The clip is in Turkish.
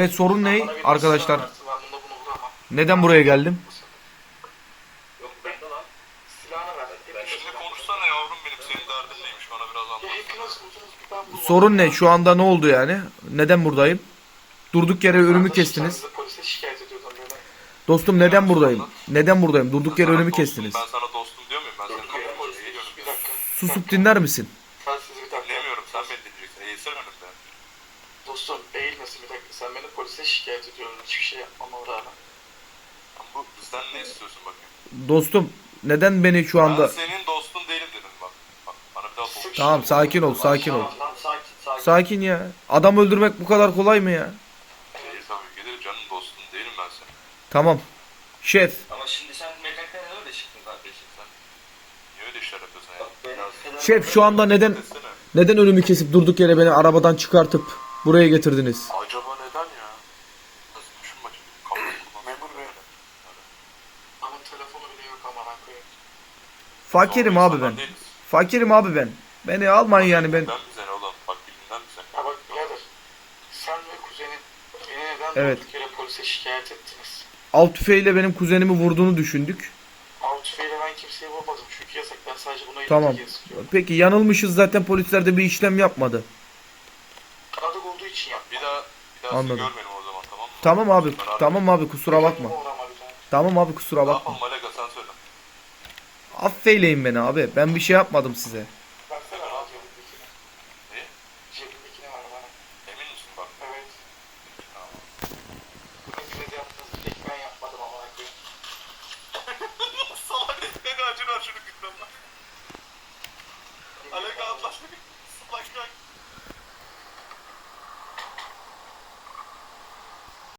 Evet sorun ne arkadaşlar? Ben. Neden buraya geldim? Ben. Sorun ne? Şu anda ne oldu yani? Neden buradayım? Durduk yere önümü kestiniz. Dostum neden buradayım? Neden buradayım? Durduk yere Sana önümü kestiniz. Ben sana dostum diyor muyum? Ben eğiliyorum. bir dakika. Susup dinler misin? Sen sizi bir dakika. Dinlemiyorum sen beni dinleyeceksin. Eğilsene önümden. Dostum eğilmesin bir dakika. Sen beni polise şikayet ediyorsun. Hiçbir şey yapmama rağmen. Bu bizden ne istiyorsun bakayım? Dostum neden beni şu Ben anda... senin dostun değilim dedim bak. Bak bana bir daha. Tamam sakin ol sakin ol. Tamam, sakin sakin. Sakin ya. Adam öldürmek bu kadar kolay mı ya? Değil tabii ki de canım dostun değilim ben senin. Tamam. Şef. Ama şimdi sen mekanikten öyle çıktın kardeşim sen. Niye öyle işler yapıyorsun ya? Ben Şef şu anda neden desene. neden önümü kesip durduk yere beni arabadan çıkartıp buraya getirdiniz? Acaba neden? Memur bey. Ama telefonu bile yok ama. Fakirim abi insanlar ben. değiliz. Fakirim abi ben. Beni almayın yani ben. Bilmem bize ne oğlum. Bak bilmem bize. Ya bak birader. Sen ve kuzenin beni neden Evet. durduk yere polise şikayet ettiniz? Av tüfeğiyle benim kuzenimi vurduğunu düşündük. Av tüfeğiyle ben kimseyi vurmadım çünkü yasak. Ben sadece buna Tamam. diye sıkıyorum. Peki yanılmışız zaten polisler de bir işlem yapmadı. Tanıdık olduğu için yap. Bir daha bir daha Anladım. sizi görmeyelim o zaman Tamam abi. Tamam abi kusura bakma. Tamam abi kusura bakma. Affeyleyin beni abi. Ben bir şey yapmadım size. Salak ne